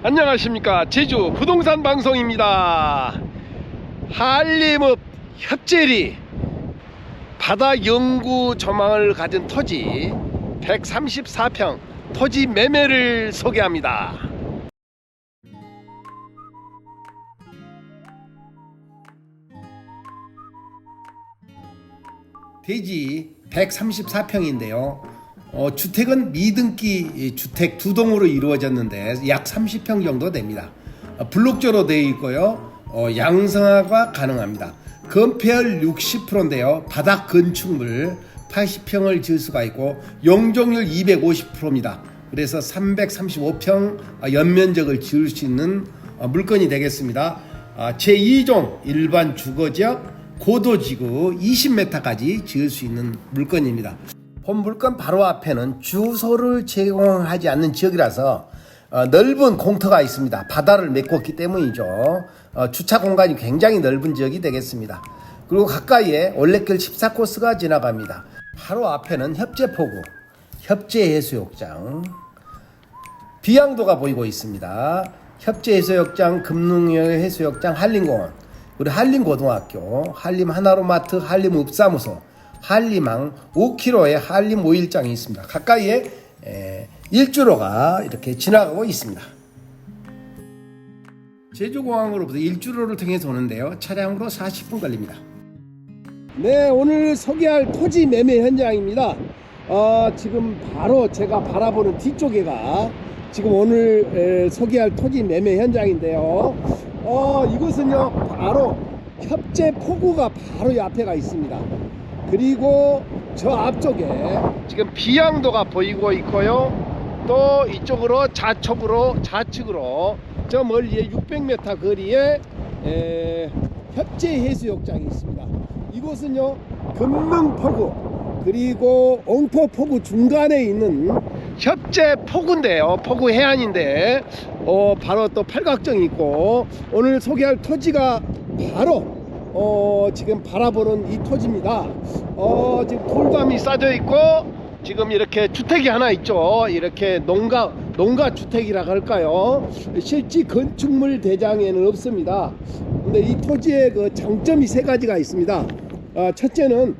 안녕하십니까. 제주 부동산 방송입니다. 한림읍 협재리 바다 영구 조망을 가진 토지 134평 토지 매매를 소개합니다. 대지 134평인데요. 어, 주택은 미등기 주택 두 동으로 이루어졌는데 약 30평 정도 됩니다. 어, 블록조로 되어 있고요. 어, 양성화가 가능합니다. 건폐율 60%인데요. 바닥 건축물 80평을 지을 수가 있고 용적률 250%입니다. 그래서 335평 연면적을 지을 수 있는 어, 물건이 되겠습니다. 아, 제2종 일반 주거지역 고도지구 20m까지 지을 수 있는 물건입니다. 본 물건 바로 앞에는 주소를 제공하지 않는 지역이라서 어, 넓은 공터가 있습니다. 바다를 메꿨기 때문이죠. 어, 주차 공간이 굉장히 넓은 지역이 되겠습니다. 그리고 가까이에 올레길 14코스가 지나갑니다. 바로 앞에는 협재포구, 협재해수욕장, 비양도가 보이고 있습니다. 협재해수욕장, 금능열 해수욕장, 한림공원, 그리고 한림고등학교, 한림하나로마트, 한림읍사무소, 한림항 5km의 한림 오일장이 있습니다. 가까이에 에, 일주로가 이렇게 지나가고 있습니다. 제주공항으로부터 일주로를 통해서 오는데요. 차량으로 40분 걸립니다. 네, 오늘 소개할 토지 매매 현장입니다. 어, 지금 바로 제가 바라보는 뒤쪽에가 지금 오늘 에, 소개할 토지 매매 현장인데요. 어, 이곳은요, 바로 협재 포구가 바로 이 앞에가 있습니다. 그리고 저 앞쪽에 지금 비양도가 보이고 있고요. 또 이쪽으로 좌측으로 좌측으로 저 멀리에 600m 거리에 에, 협재 해수욕장이 있습니다. 이곳은요 금능포구 그리고 옹포포구 중간에 있는 협재 포구인데요. 포구 해안인데 어, 바로 또 팔각정이 있고 오늘 소개할 토지가 바로 어, 지금 바라보는 이 토지입니다. 어, 지금 돌담이 싸져 있고 지금 이렇게 주택이 하나 있죠. 이렇게 농가 농가 주택이라 할까요? 실지 건축물 대장에는 없습니다. 근데 이 토지의 그 장점이 세 가지가 있습니다. 아, 첫째는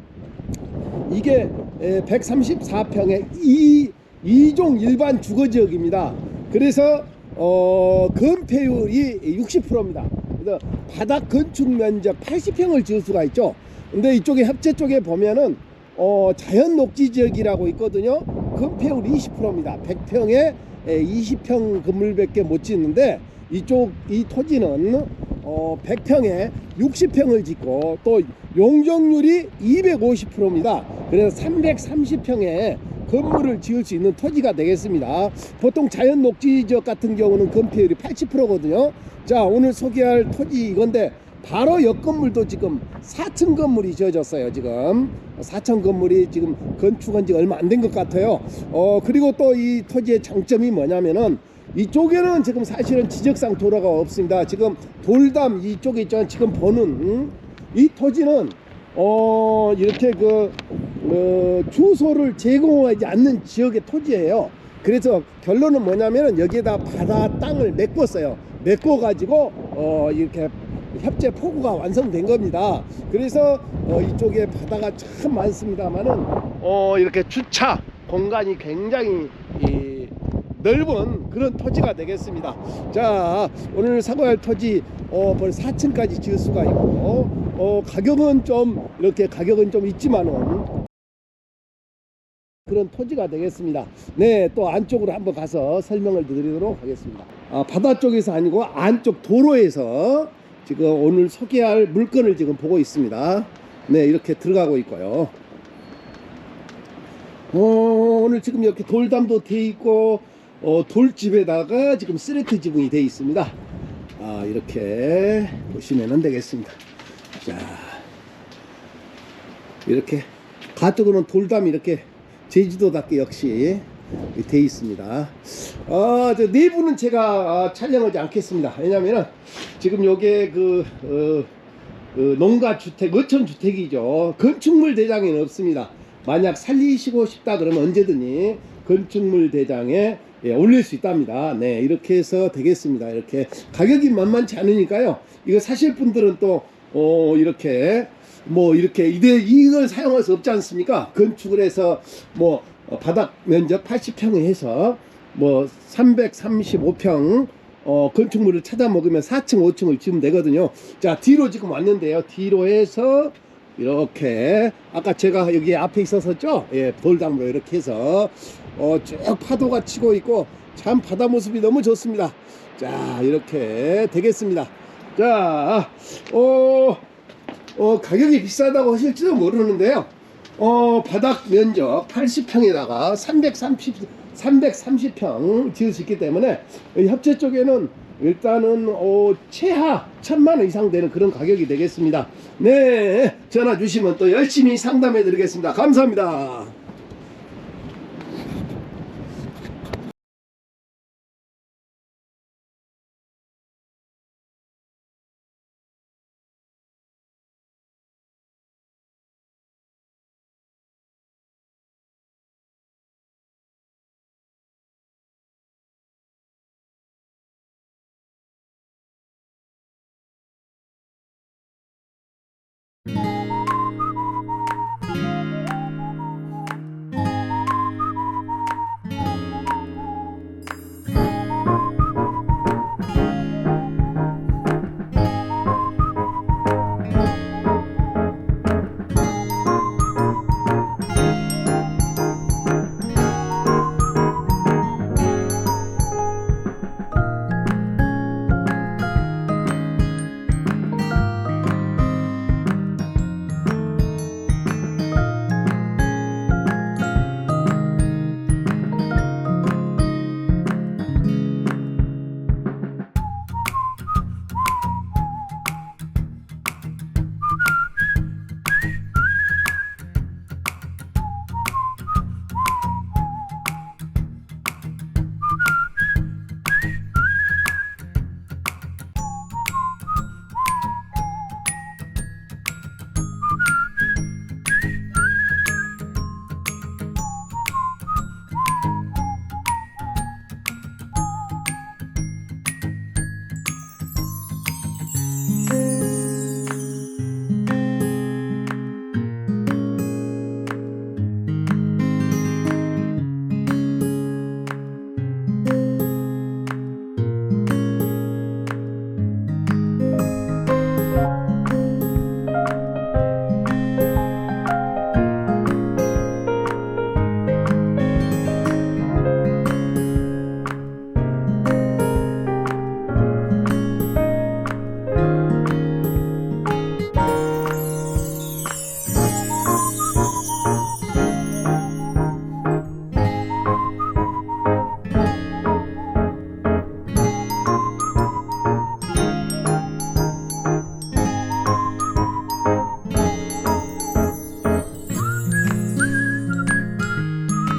이게 134평의 이 2종 일반 주거 지역입니다. 그래서 어, 건폐율이 60%입니다. 그래서 바닥 건축 면적 80평을 지을 수가 있죠. 근데 이쪽에 협재 쪽에 보면은 어, 자연 녹지 지역이라고 있거든요. 건폐율 20%입니다. 100평에 20평 건물밖에 못 짓는데 이쪽 이 토지는 어, 100평에 60평을 짓고 또 용적률이 250%입니다. 그래서 330평에 건물을 지을 수 있는 토지가 되겠습니다. 보통 자연 녹지 지역 같은 경우는 건폐율이 80%거든요. 자, 오늘 소개할 토지 이건데 바로 옆 건물도 지금 4층 건물이 지어졌어요. 지금 4층 건물이 지금 건축한 지 얼마 안 된 것 같아요. 어 그리고 또 이 토지의 장점이 뭐냐면은 이쪽에는 지금 사실은 지적상 도로가 없습니다. 지금 돌담 이쪽에 있잖아요. 지금 보는 음? 이 토지는 어 이렇게 그 어, 주소를 제공하지 않는 지역의 토지예요. 그래서 결론은 뭐냐면은 여기에다 바다 땅을 메꿨어요. 메꿔 가지고 어 이렇게 협재 포구가 완성된 겁니다. 그래서 어, 이쪽에 바다가 참 많습니다만은 어, 이렇게 주차 공간이 굉장히 이, 넓은 그런 토지가 되겠습니다. 자, 오늘 사고할 토지 어, 벌 4층까지 지을 수가 있고 어, 가격은 좀 이렇게 가격은 좀 있지만은 그런 토지가 되겠습니다. 네, 또 안쪽으로 한번 가서 설명을 드리도록 하겠습니다. 아, 바다 쪽에서 아니고 안쪽 도로에서 지금 오늘 소개할 물건을 지금 보고 있습니다. 네, 이렇게 들어가고 있고요. 어, 오늘 지금 이렇게 돌담도 돼 있고, 어, 돌집에다가 지금 쓰레트 지붕이 돼 있습니다. 아, 이렇게 보시면 되겠습니다. 자, 이렇게 가뜩은 돌담이 이렇게 제주도답게 역시 돼 있습니다. 아, 저 내부는 제가 아, 촬영하지 않겠습니다. 왜냐면은 지금 요게 그, 어, 그 농가 주택, 어촌 주택이죠. 건축물 대장에는 없습니다. 만약 살리시고 싶다 그러면 언제든지 건축물 대장에 예, 올릴 수 있답니다. 네, 이렇게 해서 되겠습니다. 이렇게 가격이 만만치 않으니까요. 이거 사실 분들은 또 어, 이렇게 뭐 이렇게 이대 이걸 사용할 수 없지 않습니까? 건축을 해서 뭐 어, 바닥 면적 80평에 해서 뭐 335평 어, 건축물을 찾아 먹으면 4층, 5층을 지으면 되거든요. 자, 뒤로 지금 왔는데요. 뒤로 해서 이렇게 아까 제가 여기 앞에 있었었죠? 예, 돌담으로 이렇게 해서 어, 쭉 파도가 치고 있고 참 바다 모습이 너무 좋습니다. 자, 이렇게 되겠습니다. 자, 어, 어, 가격이 비싸다고 하실지도 모르는데요. 어, 바닥 면적 80평에다가 330, 330평 지을 수 있기 때문에 이 협재 쪽에는 일단은 어, 최하 천만 원 이상 되는 그런 가격이 되겠습니다. 네, 전화 주시면 또 열심히 상담해 드리겠습니다. 감사합니다.